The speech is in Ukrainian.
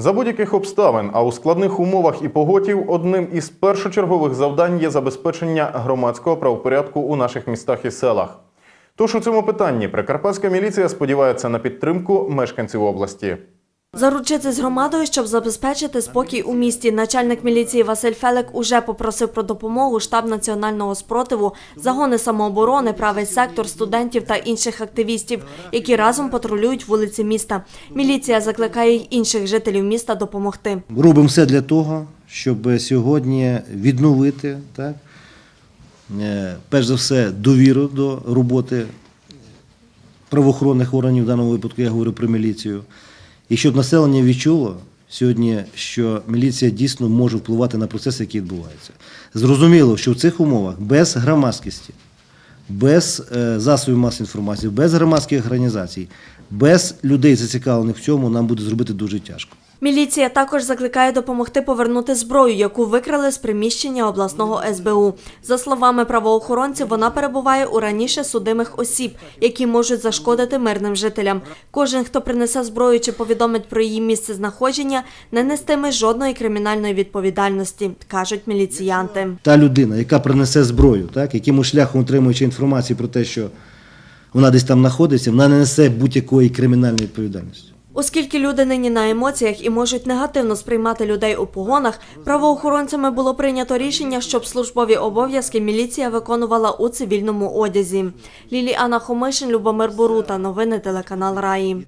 За будь-яких обставин, а у складних умовах і поготів одним із першочергових завдань є забезпечення громадського правопорядку у наших містах і селах. Тож у цьому питанні прикарпатська міліція сподівається на підтримку мешканців області. Заручитись громадою, щоб забезпечити спокій у місті. Начальник міліції Василь Фелек уже попросив про допомогу штаб національного спротиву, загони самооборони, правий сектор, студентів та інших активістів, які разом патрулюють вулиці міста. Міліція закликає й інших жителів міста допомогти. Робимо все для того, щоб сьогодні відновити, так, е, перш за все, довіру до роботи правоохоронних органів, в даному випадку я говорю про міліцію, і щоб населення відчуло сьогодні, що міліція дійсно може впливати на процеси, які відбуваються. Зрозуміло, що в цих умовах без громадськості, без е, засобів масової інформації, без громадських організацій, без людей, зацікавлених в цьому, нам буде зробити дуже тяжко. Міліція також закликає допомогти повернути зброю, яку викрали з приміщення обласного СБУ. За словами правоохоронців, вона перебуває у раніше судимих осіб, які можуть зашкодити мирним жителям. Кожен, хто принесе зброю чи повідомить про її місце знаходження, не нестиме жодної кримінальної відповідальності, кажуть міліціянти. та людина, яка принесе зброю, так, якимось шляхом отримуючи інформацію про те, що вона десь там знаходиться, вона не несе будь-якої кримінальної відповідальності. Оскільки люди нині на емоціях і можуть негативно сприймати людей у погонах, правоохоронцями було прийнято рішення, щоб службові обов'язки міліція виконувала у цивільному одязі. Ліліана Хомишин, Любомир Борута. Новини телеканал Раї.